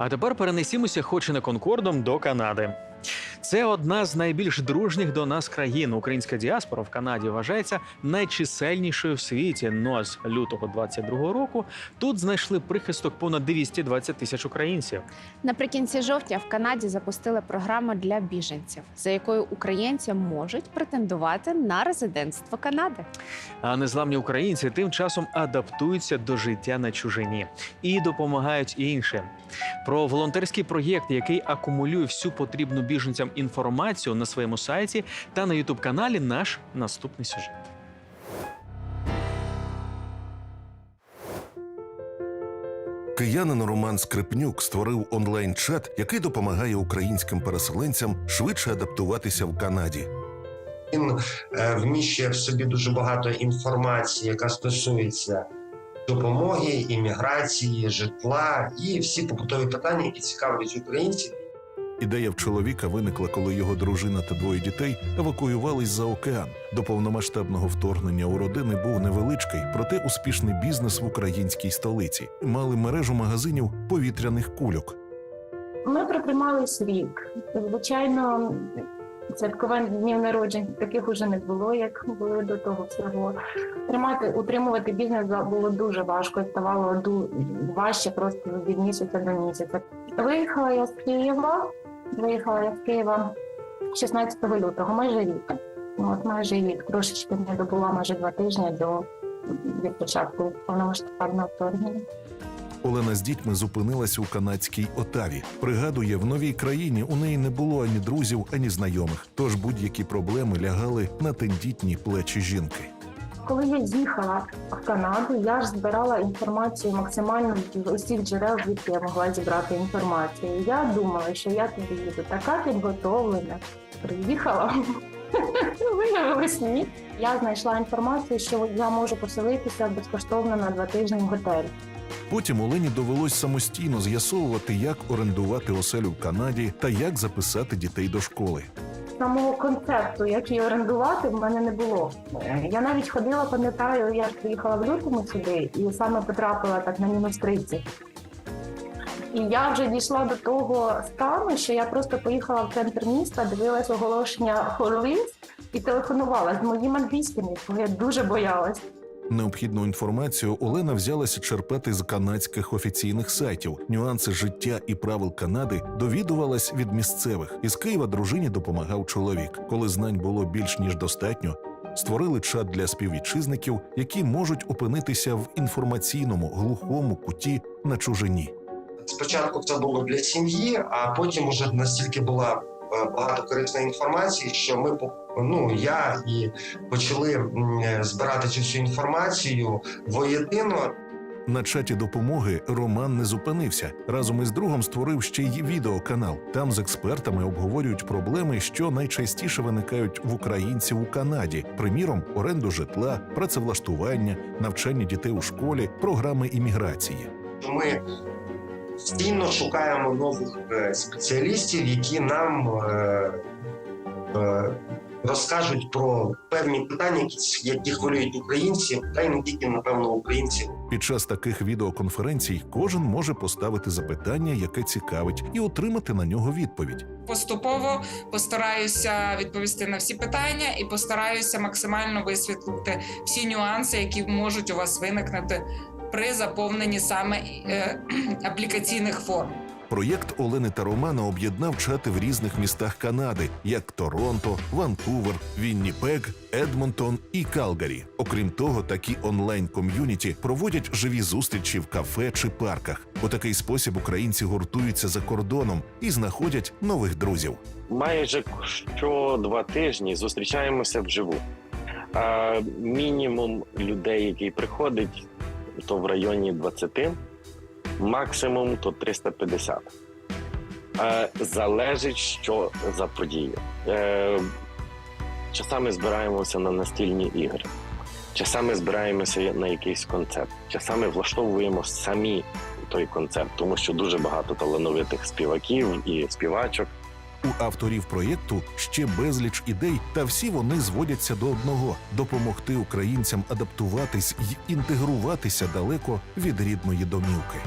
А тепер перенесімося, хоч і не конкордом, до Канади. Це одна з найбільш дружніх до нас країн. Українська діаспора в Канаді вважається найчисельнішою в світі. Ну а з лютого 22-го року тут знайшли прихисток понад 220 тисяч українців. Наприкінці жовтня в Канаді запустили програму для біженців, за якою українці можуть претендувати на резидентство Канади. А незламні українці тим часом адаптуються до життя на чужині і допомагають іншим. Про волонтерський проєкт, який акумулює всю потрібну біженцям інформацію на своєму сайті та на ютуб каналі наш наступний сюжет. Киянин Роман Скрипнюк створив онлайн-чат, який допомагає українським переселенцям швидше адаптуватися в Канаді. Він е, вміщує в собі дуже багато інформації, яка стосується допомоги, імміграції, житла і всі побутові питання, які цікавлять українців. Ідея в чоловіка виникла, коли його дружина та двоє дітей евакуювались за океан. До повномасштабного вторгнення у родини був невеличкий, проте успішний бізнес в українській столиці. Мали мережу магазинів повітряних кульок. Ми притримались рік. Звичайно, святкувань днів народжень таких уже не було, як були до того всього. Тримати, утримувати бізнес було дуже важко, ставало важче просто від місяця до місяця. Виїхала я з Києва. Виїхала я з Києва 16 лютого, майже рік. От майже рік, трошечки не добула майже два тижні до від початку повномасштабного вторгнення. Олена з дітьми зупинилася у канадській Отаві. Пригадує, в новій країні у неї не було ані друзів, ані знайомих. Тож будь-які проблеми лягали на тендітні плечі жінки. Коли я їхала в Канаду, я ж збирала інформацію максимально з усіх джерел, звідки я могла зібрати інформацію. Я думала, що я туди їду така підготовлена. Приїхала. Виявилось ні. Я знайшла інформацію, що я можу поселитися безкоштовно на два тижні в готель. Потім Олені довелось самостійно з'ясовувати, як орендувати оселю в Канаді та як записати дітей до школи. Самого концепту, як її орендувати, в мене не було. Я навіть ходила, пам'ятаю, я приїхала в лютому сюди і саме потрапила так на мінус 30. І я вже дійшла до того стану, що я просто поїхала в центр міста, дивилась оголошення хорлист і телефонувала з моїм англійським, якого я дуже боялась. Необхідну інформацію Олена взялася черпати з канадських офіційних сайтів. Нюанси життя і правил Канади довідувалась від місцевих. Із Києва дружині допомагав чоловік. Коли знань було більш ніж достатньо, створили чат для співвітчизників, які можуть опинитися в інформаційному глухому куті на чужині. Спочатку це було для сім'ї, а потім уже настільки була е, багато корисної інформації, що ми ну я і почали збирати цю всю інформацію воєдино. На чаті допомоги Роман не зупинився. Разом із другом створив ще й відеоканал. Там з експертами обговорюють проблеми, що найчастіше виникають в українців у Канаді: приміром, оренду житла, працевлаштування, навчання дітей у школі, програми імміграції. Ми постійно шукаємо нових е, спеціалістів, які нам е, е, розкажуть про певні питання, які, які хвилюють українців, та й не тільки напевно українців. Під час таких відеоконференцій кожен може поставити запитання, яке цікавить, і отримати на нього відповідь. Поступово постараюся відповісти на всі питання і постараюся максимально висвітлити всі нюанси, які можуть у вас виникнути при заповненні саме е, аплікаційних форм. Проєкт Олени та Романа об'єднав чати в різних містах Канади, як Торонто, Ванкувер, Вінніпег, Едмонтон і Калгарі. Окрім того, такі онлайн-ком'юніті проводять живі зустрічі в кафе чи парках. У такий спосіб українці гуртуються за кордоном і знаходять нових друзів. майже що два тижні зустрічаємося вживу. А мінімум людей, який приходить, то в районі 20, максимум то 350. Е, залежить, що за подія. Е, часами збираємося на настільні ігри, часами збираємося на якийсь концерт, часами влаштовуємо самі той концерт, тому що дуже багато талановитих співаків і співачок. У авторів проєкту ще безліч ідей, та всі вони зводяться до одного допомогти українцям адаптуватись й інтегруватися далеко від рідної домівки.